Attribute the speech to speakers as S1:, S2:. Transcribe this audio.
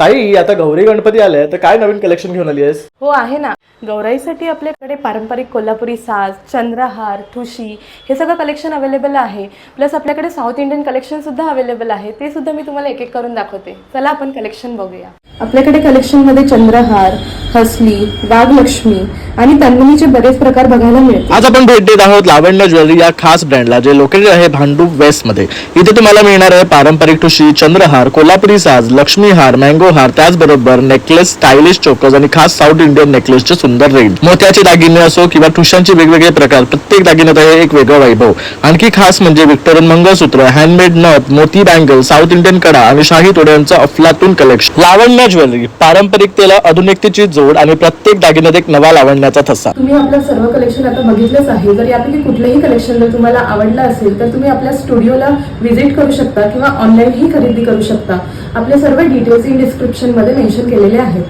S1: ताई आता गौरी गणपती आले तर काय नवीन कलेक्शन घेऊन आली आहेस?
S2: हो आहे ना. गौराईसाठी आपल्याकडे पारंपरिक कोल्हापुरी साज चंद्रहार ठुशी हे सगळं कलेक्शन अवेलेबल आहे. प्लस आपल्याकडे साऊथ इंडियन कलेक्शन सुद्धा अवेलेबल आहे. ते सुद्धा मी तुम्हाला एक एक करून दाखवते. चला आपण कलेक्शन बघूया. आपल्याकडे कलेक्शनमध्ये चंद्रहार हसली वाघलक्ष्मी आणि तन्मणीचे बरेच प्रकार बघायला मिळतात
S1: आज आपण भेट देत आहोत लावण्य ज्वेलरी या खास ब्रँडला जे लोकेटेड आहे भांडूप वेस्टमध्ये इथे तुम्हाला मिळणार आहे पारंपरिक ठुशी चंद्रहार कोल्हापुरी साज लक्ष्मी हार मँगो हार त्याचबरोबर नेकलेस स्टायलिश चोकर्स आणि खास साऊथ इंडियन नेकलेसचे सुंदर रेंज मोत्याचे दागिने असो किंवा ठुशांचे वेगवेगळे प्रकार प्रत्येक दागिन्यात आहे एक वेगळं वैभव. आणखी खास म्हणजे विक्टोरियन मंगळसूत्र हँडमेड नथ मोती बँगल साऊथ इंडियन कडा आणि शाही तोड्यांचं अफलातून कलेक्शन लावण्य ज्वेलरी पारंपरिकतेला आधुनिकतेची जोड आणि प्रत्येक दागिन्यात एक नवा लावण्याचा ठसा.
S2: तुम्ही आपलं सर्व कलेक्शन आता बघितलंच आहे. जर यापैकी कुठलंही कलेक्शन जर तुम्हाला आवडलं असेल तर तुम्ही आपल्या स्टुडिओला व्हिजिट करू शकता किंवा ऑनलाईनही खरेदी करू शकता. आपले सर्व डिटेल्स इन डिस्क्रिप्शनमध्ये मेन्शन केलेले आहेत.